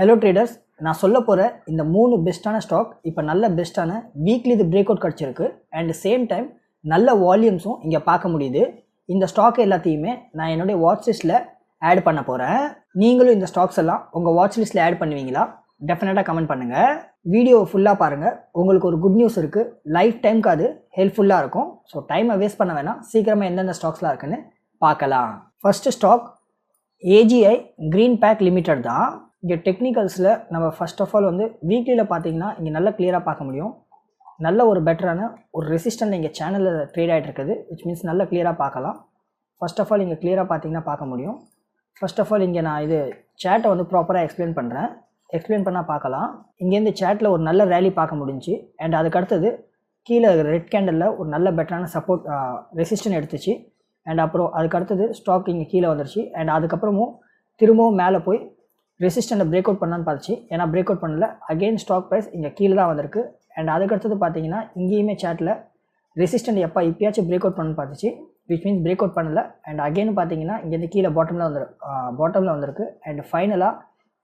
Hello traders நான் சொல்ல போகிற இந்த மூணு பெஸ்ட்டான ஸ்டாக் இப்போ நல்ல பெஸ்ட்டான வீக்லி இது பிரேக் அவுட் கிடச்சிருக்கு. அண்ட் சேம் டைம் நல்ல வால்யூம்ஸும் இங்கே பார்க்க முடியுது. இந்த ஸ்டாக் எல்லாத்தையுமே நான் என்னுடைய வாட்ச் லிஸ்ட்டில் ஆட் பண்ண போகிறேன் நீங்களும் இந்த ஸ்டாக்ஸ் எல்லாம் உங்கள் வாட்ச் லிஸ்ட்டில் ஆட் பண்ணுவீங்களா? டெஃபினட்டாக கமெண்ட் பண்ணுங்கள் வீடியோவை ஃபுல்லாக பாருங்கள் உங்களுக்கு ஒரு குட் நியூஸ் இருக்குது லைஃப் டைம்க்கு அது ஹெல்ப்ஃபுல்லாக இருக்கும். ஸோ டைமை வேஸ்ட் பண்ண வேணாம். சீக்கிரமாக எந்தெந்த ஸ்டாக்ஸ்லாம் இருக்குன்னு பார்க்கலாம். First stock AGI Greenpac Limited தான். இங்கே டெக்னிக்கல்ஸில் நம்ம ஃபர்ஸ்ட் ஆஃப் ஆல் வந்து வீக்லியில் பார்த்தீங்கன்னா இங்கே நல்லா கிளியராக பார்க்க முடியும். நல்ல ஒரு பெட்டரான ஒரு ரெசிஸ்டன்ட் இங்கே சேனலில் ட்ரேட் ஆகிட்டு இருக்குது விச் மீன்ஸ் நல்லா கிளியராக பார்க்கலாம். ஃபர்ஸ்ட் ஆஃப் ஆல் இங்கே கிளியராக பார்த்தீங்கன்னா பார்க்க முடியும். ஃபர்ஸ்ட் ஆஃப் ஆல் இங்கே நான் இது சேட்டை வந்து ப்ராப்பராக எக்ஸ்பிளைன் பண்ணுறேன் எக்ஸ்பிளைன் பண்ணால் பார்க்கலாம். இங்கேருந்து சேட்டில் ஒரு நல்ல ரேலி பார்க்க முடிஞ்சுச்சு. அண்ட் அதுக்கு அடுத்தது கீழே ரெட் கேண்டலில் ஒரு நல்ல பெட்டரான சப்போர்ட் ரெசிஸ்டன் எடுத்துச்சு. அண்ட் அப்புறம் அதுக்கு அடுத்தது ஸ்டாக் இங்கே கீழே வந்துருச்சு. அண்ட் அதுக்கப்புறமும் திரும்பவும் மேலே போய் ரெசிஸ்டண்ட்டை பிரேக் அவுட் பண்ணான்னு பார்த்துச்சு. ஏன்னா பிரேக் அவுட் பண்ணல. அகெயின் ஸ்டாக் ப்ரைஸ் இங்கே கீழே தான் வந்திருக்கு. அண்ட் அதுக்கடுத்தது பார்த்தீங்கன்னா இங்கேயுமே சேட்டில் ரெசிஸ்டண்ட் எப்போ இப்போயாச்சும் பிரேக் அவுட் பண்ணு பார்த்துச்சு. விச் மீன்ஸ் பிரேக் அவுட் பண்ணல. அண்ட் அகெயின் பார்த்தீங்கன்னா இங்கேருந்து கீழே பாட்டமில் வந்துரு பாட்டமில் வந்திருக்கு. அண்ட் ஃபைனலாக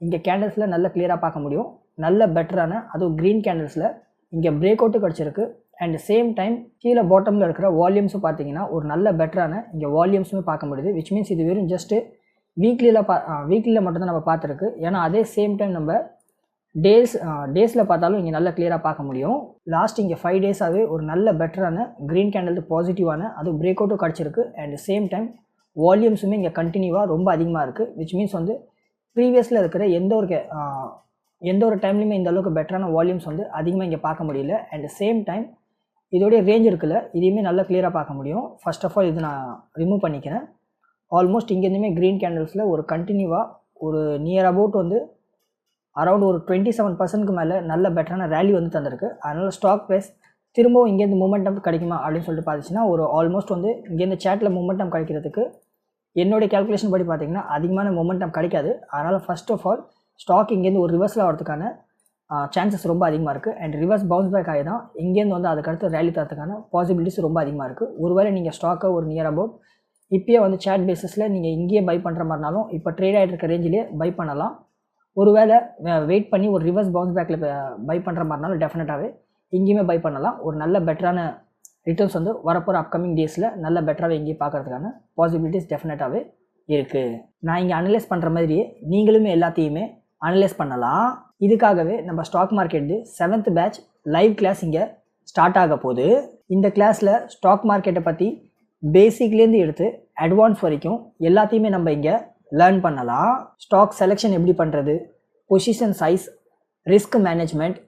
இங்கே கேண்டில்ஸில் நல்ல கிளியராக பார்க்க முடியும். நல்ல பெட்டரான அதுவும் க்ரீன் கேண்டில்ஸில் இங்கே பிரேக் அவுட்டு கிடச்சிருக்கு. அண்ட் சேம் டைம் கீழே பாட்டமில் இருக்கிற வால்யூம்ஸும் பார்த்தீங்கன்னா ஒரு நல்ல பெட்டரான இங்கே வால்யூம்ஸுமே பார்க்க முடியுது. விச் மீன்ஸ் இது வெறும் ஜஸ்ட்டு வீக்லியில் பா வீக்லியில் மட்டும்தான் நம்ம பார்த்துருக்கு. ஏன்னா அதே சேம் டைம் நம்ம டேஸ் டேஸில் பார்த்தாலும் இங்கே நல்லா கிளியராக பார்க்க முடியும். லாஸ்ட் இங்கே ஃபைவ் டேஸாகவே ஒரு நல்ல பெட்டரான க்ரீன் கேண்டில் பாசிட்டிவான அது பிரேக் அவுட்டும் கிடச்சிருக்கு. அண்ட் சேம் டைம் வால்யூம்ஸுமே இங்கே கண்டினியூவாக ரொம்ப அதிகமாக இருக்குது விச் மீன்ஸ் வந்து ப்ரீவியஸில் இருக்கிற எந்த ஒரு எந்த ஒரு டைம்லையுமே இந்த அளவுக்கு பெட்டரான வால்யூம்ஸ் வந்து அதிகமாக இங்கே பார்க்க முடியல. அண்ட் சேம் டைம் இதோடைய ரேஞ்ச் இருக்குல்ல இதையுமே நல்லா கிளியராக பார்க்க முடியும். ஃபர்ஸ்ட் ஆஃப் ஆல் இது நான் ரிமூவ் பண்ணிக்கிறேன். ஆல்மோஸ்ட் இங்கேருந்துமே க்ரீன் கேண்டில்ஸில் ஒரு கண்டினியூவாக ஒரு நியர் அபவுட் வந்து அரௌண்ட் ஒரு டுவெண்ட்டி செவன் பர்சன்ட்க்கு மேலே நல்ல பெட்டரான ரேலி வந்து தந்திருக்கு. அதனால் ஸ்டாக் ப்ரைஸ் திரும்பவும் இங்கேருந்து மூமெண்டம் கிடைக்குமா அப்படின்னு சொல்லிட்டு பார்த்துச்சுன்னா ஒரு ஆல்மோஸ்ட் வந்து இங்கேருந்து சேட்டில் மூமெண்டம் கிடைக்கிறதுக்கு என்னுடைய கேல்குலேஷன் படி பார்த்தீங்கன்னா அதிகமான மூமெண்டம் கிடைக்காது. அதனால் ஃபஸ்ட் ஆஃப் ஆல் ஸ்டாக் இங்கேருந்து ஒரு ரிவர்ஸில் வரதுக்கான சான்சஸ் ரொம்ப அதிகமாக இருக்குது அண்ட் ரிவர்ஸ் பவுன்ஸ் பேக் ஆகி தான் இங்கேருந்து வந்து அதுக்கடுத்து ரேலி தரத்துக்கான பாசிபிலிட்டிஸ் ரொம்ப அதிகமாக இருக்குது ஒருவேளை நீங்கள் ஸ்டாக்கை ஒரு நியர் அபவுட் இப்பயே வந்து சேட் பேசிஸில் நீங்கள் இங்கேயே பை பண்ணுற மாதிரினாலும் இப்போ ட்ரேட் ஆகிட்டு இருக்க ரேஞ்சிலே பை பண்ணலாம். ஒருவேளை வெயிட் பண்ணி ஒரு ரிவர்ஸ் பவுன்ஸ் பேக்கில் பை பண்ணுற மாதிரினாலும் டெஃபினட்டாகவே இங்கேயுமே பை பண்ணலாம். ஒரு நல்ல பெட்டரான ரிட்டர்ன்ஸ் வந்து வரப்போகிற அப்கமிங் டேஸில் நல்ல பெட்டராகவே இங்கேயே பார்க்கறதுக்கான பாசிபிலிட்டிஸ் டெஃபினட்டாகவே இருக்குது நான் இங்கே அனலைஸ் பண்ணுற மாதிரியே நீங்களுமே எல்லாத்தையுமே அனலைஸ் பண்ணலாம். இதுக்காகவே நம்ம stock market seventh batch live class இங்கே ஸ்டார்ட் ஆக போகுது. இந்த கிளாஸில் ஸ்டாக் மார்க்கெட்டை பற்றி பேசிக்லேருந்து எடுத்து அட்வான்ஸ் வரைக்கும் எல்லாத்தையுமே நம்ம இங்கே லேர்ன் பண்ணலாம். ஸ்டாக் செலெக்ஷன் எப்படி பண்ணுறது position size risk management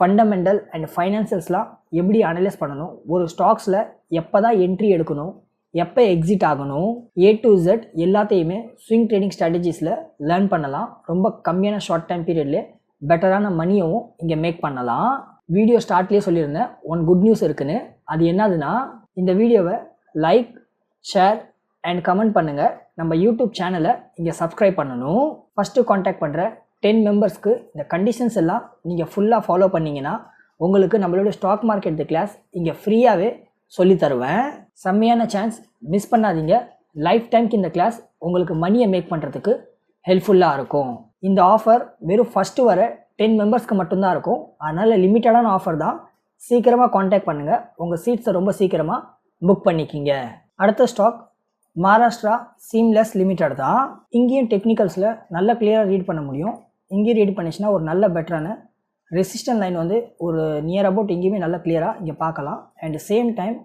fundamental and ஃபைனான்சியல்ஸ்லாம் எப்படி அனலைஸ் பண்ணணும்? ஒரு ஸ்டாக்ஸில் எப்போ தான் என்ட்ரி எடுக்கணும்? எப்போ எக்ஸிட் ஆகணும்? ஏ டு இசட் எல்லாத்தையுமே ஸ்விங் ட்ரேடிங் ஸ்ட்ராட்டஜிஸில் லேர்ன் பண்ணலாம். ரொம்ப கம்மியான ஷார்ட் டைம் பீரியட்லேயே பெட்டரான மணியவும் இங்கே மேக் பண்ணலாம். வீடியோ ஸ்டார்ட்லேயே சொல்லியிருந்தேன். ஒன் குட் நியூஸ் இருக்குன்னு. அது என்னதுன்னா இந்த வீடியோவை லைக் ஷேர் அண்ட் கமெண்ட் பண்ணுங்கள் நம்ம யூடியூப் சேனலை இங்கே சப்ஸ்கிரைப் பண்ணணும். ஃபஸ்ட்டு காண்டாக்ட் பண்ணுற டென் மெம்பர்ஸ்க்கு இந்த கண்டிஷன்ஸ் எல்லாம் நீங்கள் ஃபுல்லாக ஃபாலோ பண்ணிங்கன்னா உங்களுக்கு நம்மளோட ஸ்டாக் மார்க்கெட் கிளாஸ் இங்கே ஃப்ரீயாகவே சொல்லி தருவேன். செம்மையான சான்ஸ் மிஸ் பண்ணாதீங்க. லைஃப் டைம்க்கு இந்த கிளாஸ் உங்களுக்கு மணியை மேக் பண்ணுறதுக்கு ஹெல்ப்ஃபுல்லாக இருக்கும். இந்த ஆஃபர் வெறும் ஃபஸ்ட்டு வர டென் மெம்பர்ஸ்க்கு மட்டும்தான் இருக்கும். அதனால் லிமிட்டடான ஆஃபர் தான். சீக்கிரமாக காண்டாக்ட் பண்ணுங்கள் உங்கள் சீட்ஸை ரொம்ப சீக்கிரமாக புக் பண்ணிக்கிங்க. அடுத்த ஸ்டாக் மகாராஷ்டிரா சீம்லெஸ் லிமிட்டட் தான். இங்கேயும் டெக்னிக்கல்ஸில் நல்லா கிளியராக ரீட் பண்ண முடியும். இங்கேயும் ரீட் பண்ணிச்சுன்னா ஒரு நல்ல பெட்டரான ரெசிஸ்டன் லைன் வந்து ஒரு நியர் அபவுட் இங்கேயுமே நல்லா கிளியராக இங்கே பார்க்கலாம். அண்ட் சேம் டைம்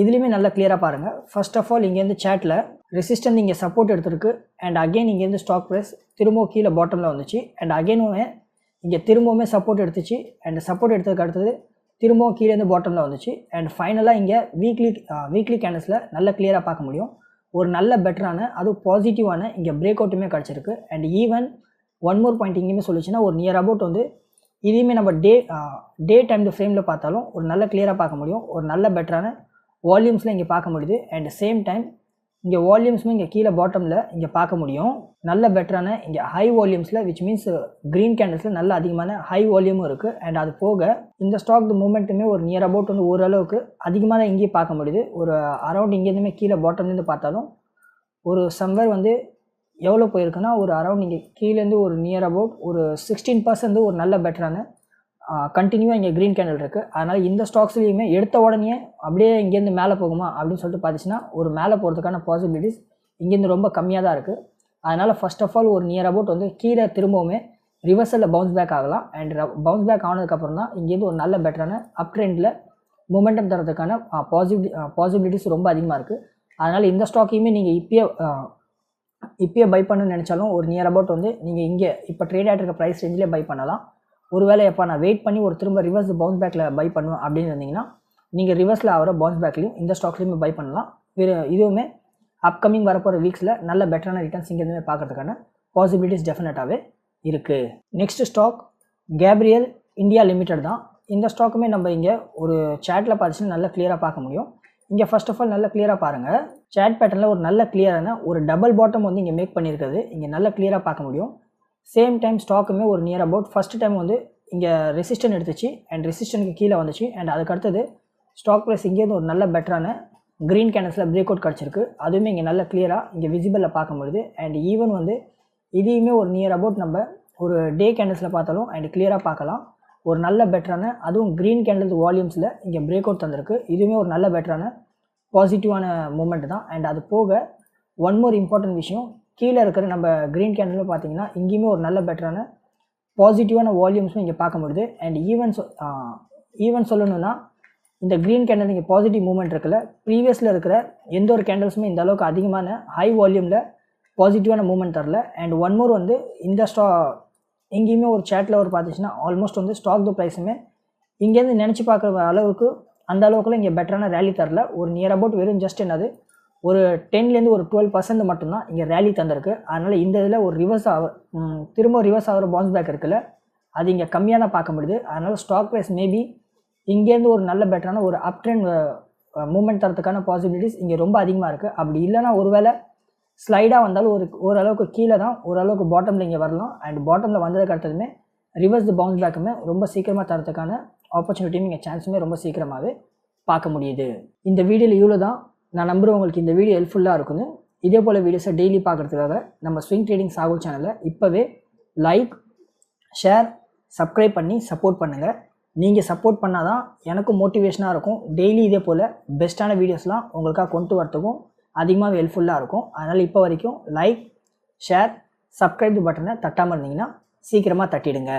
இதுலேயுமே நல்லா கிளியராக பாருங்கள் ஃபர்ஸ்ட் ஆஃப் ஆல் இங்கேருந்து சேட்டில் ரெசிஸ்டன்ட் இங்கே சப்போர்ட் எடுத்திருக்கு. அண்ட் அகைன் இங்கேருந்து ஸ்டாக் ப்ரைஸ் திரும்பவும் கீழே பாட்டமில் வந்துச்சு. அண்ட் அகைனுமே இங்கே திரும்பவுமே சப்போர்ட் எடுத்துச்சு. அண்ட் சப்போர்ட் எடுத்ததுக்கு அடுத்தது திரும்பவும் கீழேருந்து பாட்டமில் வந்துச்சு. அண்ட் ஃபைனலாக இங்கே வீக்லி வீக்லி கேண்டல்ஸில் நல்லா கிளியராக பார்க்க முடியும். ஒரு நல்ல பெட்டரான அதுவும் பாசிட்டிவான இங்கே பிரேக் அவுட்டுமே கிடச்சிருக்கு. And even one more point இங்கேயுமே சொல்லிச்சுன்னா ஒரு நியர் அபவுட் வந்து இதையுமே நம்ம டே டே டைம் ஃப்ரேமில் பார்த்தாலும் ஒரு நல்ல கிளியராக பார்க்க முடியும். ஒரு நல்ல பெட்டரான வால்யூம்ஸில் இங்கே பார்க்க முடியுது. அண்ட் சேம் டைம் இங்கே வால்யூம்ஸுமே இங்கே கீழே பாட்டமில் இங்கே பார்க்க முடியும். நல்ல பெட்டரான இங்கே ஹை வால்யூம்ஸில் விச் மீன்ஸ் க்ரீன் கேண்டல்ஸில் நல்ல அதிகமான ஹை வால்யூமும் இருக்குது அண்ட் அது போக இந்த ஸ்டாக் மூமெண்ட்டுமே ஒரு நியர் அபவுட் வந்து ஓரளவுக்கு அதிகமாக தான் இங்கேயே பார்க்க முடியுது. ஒரு அரௌண்ட் இங்கேருந்துமே கீழே பாட்டம்லேருந்து பார்த்தாலும் ஒரு சம்வேர் வந்து எவ்வளோ போயிருக்குன்னா ஒரு அரௌண்ட் இங்கே கீழேருந்து ஒரு நியர் அபவுட் ஒரு சிக்ஸ்டீன் பர்சன்ட் ஒரு நல்ல பெட்டரான கண்டினியூவாக இங்கே க்ரீன் கேண்டில் இருக்குது அதனால் இந்த ஸ்டாக்ஸ்லேயுமே எடுத்த உடனே அப்படியே இங்கேருந்து மேலே போகுமா அப்படின்னு சொல்லிட்டு பார்த்துச்சுன்னா ஒரு மேலே போகிறதுக்கான பாசிபிலிட்டிஸ் இங்கேருந்து ரொம்ப கம்மியாக தான் இருக்குது அதனால் ஃபஸ்ட் ஆஃப் ஆல் ஒரு நியர் அபவுட் வந்து கீழே திரும்பவுமே ரிவர்ஸில் பவுன்ஸ் பேக் ஆகலாம். அண்ட் பவுன்ஸ் பேக் ஆனதுக்கப்புறம் தான் இங்கேருந்து ஒரு நல்ல பெட்டரான அப் ட்ரெண்டில் மூமெண்டம் தரதுக்கான பாசிபிலி பாசிபிலிட்டிஸ் ரொம்ப அதிகமாக இருக்குது அதனால் இந்த ஸ்டாக்கையுமே நீங்கள் இப்பயே இப்பயே பை பண்ணணும்னு நினச்சாலும் ஒரு நியர் அபவுட் வந்து நீங்கள் இங்கே இப்போ ட்ரேட் ஆகிட்டு இருக்க ப்ரைஸ் ரேஞ்சிலே பை பண்ணலாம். ஒருவேளை எப்போ நான் வெயிட் பண்ணி ஒரு திரும்ப ரிவர்ஸ் பவுன்ஸ் பேக்கில் பை பண்ணுவேன் அப்படின்னு இருந்தீங்கன்னா நீங்கள் ரிவர்ஸில் ஆகிற பவுன்ஸ் பேக்லையும் இந்த ஸ்டாக்ஸ்லையுமே பை பண்ணலாம். வேறு இதுவுமே அப்கமிங் வரப்போகிற வீக்ஸில் நல்ல பெட்டரான ரிட்டர்ன்ஸ் இங்கேருந்துமே பார்க்கறதுக்கான பாசிபிலிட்டிஸ் டெஃபினட்டாகவே இருக்குது next stock Gabriel India Limited தான். இந்த ஸ்டாக்குமே நம்ம இங்கே ஒரு சேட்டில் பார்த்துச்சுன்னா நல்லா கிளியராக பார்க்க முடியும். இங்கே ஃபர்ஸ்ட் ஆஃப் ஆல் நல்லா கிளியராக பாருங்கள் சேட் பேட்டர்னில் ஒரு நல்ல கிளியரான ஒரு டபுள் பாட்டம் வந்து இங்கே மேக் பண்ணியிருக்கிறது. இங்கே நல்லா கிளியராக பார்க்க முடியும். சேம் டைம் ஸ்டாக்குமே ஒரு நியர் அபவுட் ஃபஸ்ட் டைம் வந்து இங்கே ரெசிஸ்டன் எடுத்துச்சு அண்ட் ரெசிஸ்டனுக்கு கீழே வந்துச்சு. அண்ட் அதுக்கு அடுத்தது ஸ்டாக் ப்ரைஸ் இங்கேருந்து ஒரு நல்ல பெட்டரான க்ரீன் கேண்டல்ஸில் பிரேக் அவுட் கிடச்சிருக்கு. அதுவுமே இங்கே நல்ல கிளியராக இங்கே விசிபிளில் பார்க்க முடியுது. அண்ட் ஈவன் வந்து இதையுமே ஒரு நியர் அபவுட் நம்ம ஒரு டே கேண்டல்ஸில் பார்த்தாலும் அண்ட் கிளியராக பார்க்கலாம். ஒரு நல்ல பெட்டரான அதுவும் க்ரீன் கேண்டல்ஸ் வால்யூம்ஸில் இங்கே பிரேக் அவுட் தந்திருக்கு. இதுவுமே ஒரு நல்ல பெட்டரான பாசிட்டிவான மூமெண்ட் தான். அண்ட் அது போக ஒன் மோர் இம்பார்ட்டன்ட் விஷயம் கீழே இருக்கிற நம்ம க்ரீன் கேண்டில் பார்த்தீங்கன்னா இங்கேயுமே ஒரு நல்ல பெட்டரான பாசிட்டிவான வால்யூம்ஸும் இங்கே பார்க்க முடியுது. அண்ட் ஈவன் சொ ஈவன் சொல்லணும்னா இந்த க்ரீன் கேண்டில் இங்கே பாசிட்டிவ் மூமெண்ட் இருக்குல்ல ப்ரீவியஸில் இருக்கிற எந்த ஒரு கேண்டில்ஸுமே இந்த அளவுக்கு அதிகமான ஹை வால்யூமில் பாசிட்டிவான மூமெண்ட் தரல. அண்ட் ஒன் மோர் வந்து இந்த ஸ்டா எங்கேயுமே ஒரு சேட்டில் ஒரு பார்த்துச்சுன்னா ஆல்மோஸ்ட் வந்து ஸ்டாக் த ப்ரைஸுமே இங்கேருந்து நினச்சி பார்க்குற அளவுக்கு அந்த அளவுக்குலாம் இங்கே பெட்டரான ரேலி தரல. ஒரு நியர் அபவுட் வெறும் ஜஸ்ட் என்னது ஒரு டென்லேருந்து ஒரு டுவெல் பர்சன்ட் மட்டும்தான் இங்கே ரேலி தந்திருக்கு. அதனால் இந்த இதில் ஒரு ரிவர்ஸ் ஆக திரும்ப ரிவர்ஸ் ஆகிற பவுன்ஸ் பேக் இருக்குல்ல அது இங்கே கம்மியாக தான் பார்க்க முடியுது. அதனால் ஸ்டாக் ப்ரைஸ் மேபி இங்கேருந்து ஒரு நல்ல பெட்டரான ஒரு அப் ட்ரெண்ட் மூமெண்ட் தரத்துக்கான பாசிபிலிட்டிஸ் இங்கே ரொம்ப அதிகமாக இருக்குது அப்படி இல்லைன்னா ஒருவேளை ஸ்லைடாக வந்தாலும் ஒரு ஓரளவுக்கு கீழே தான் ஓரளவுக்கு பாட்டமில் இங்கே வரலாம். அண்ட் பாட்டமில் வந்ததுக்கு அடுத்ததுமே ரிவர்ஸ் பவுன்ஸ் பேக்குமே ரொம்ப சீக்கிரமாக தரத்துக்கான ஆப்பர்ச்சுனிட்டியும் இங்கே சான்ஸுமே ரொம்ப சீக்கிரமாகவே பார்க்க முடியுது. இந்த வீடியோவில் இவ்வளோ தான் நான் நம்புகிறேன் உங்களுக்கு இந்த வீடியோ ஹெல்ப்ஃபுல்லாக இருக்குங்க இதே போல் வீடியோஸை டெய்லி பார்க்குறதுக்காக நம்ம ஸ்விங் ட்ரேடிங் சாகுல் சேனலை இப்போவே லைக் ஷேர் சப்ஸ்கிரைப் பண்ணி சப்போர்ட் பண்ணுங்கள் நீங்கள் சப்போர்ட் பண்ணால் தான் எனக்கும் மோட்டிவேஷனாக இருக்கும். டெய்லி இதே போல் பெஸ்ட்டான வீடியோஸ்லாம் உங்களுக்காக கொண்டு வரத்துக்கும் அதிகமாக ஹெல்ப்ஃபுல்லாக இருக்கும். அதனால் இப்போ வரைக்கும் லைக் ஷேர் சப்ஸ்கிரைப் பட்டனை தட்டாமல் இருந்தீங்கன்னா சீக்கிரமாக தட்டிடுங்க.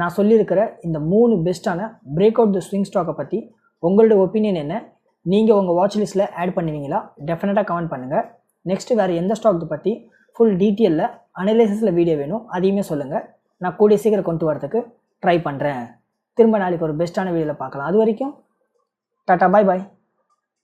நான் சொல்லியிருக்கிற இந்த மூணு பெஸ்ட்டான பிரேக் அவுட் த ஸ்விங் ஸ்டாக்கை பற்றி உங்களோட ஒப்பீனியன் என்ன? நீங்கள் உங்கள் வாட்ச் லிஸ்ட்டில் ஆட் பண்ணுவீங்களா? டெஃபினட்டாக கமெண்ட் பண்ணுங்கள் நெக்ஸ்ட் வேறு எந்த ஸ்டாக்கு பற்றி ஃபுல் டீட்டெயிலில் அனலைசிஸில் வீடியோ வேணும் அதையுமே சொல்லுங்கள் நான் கூடிய சீக்கிரம் கொண்டு வரதுக்கு ட்ரை பண்ணுறேன் திரும்ப நாளைக்கு ஒரு பெஸ்ட்டான வீடியோவில் பார்க்கலாம். அது வரைக்கும் டாட்டா பாய் பாய்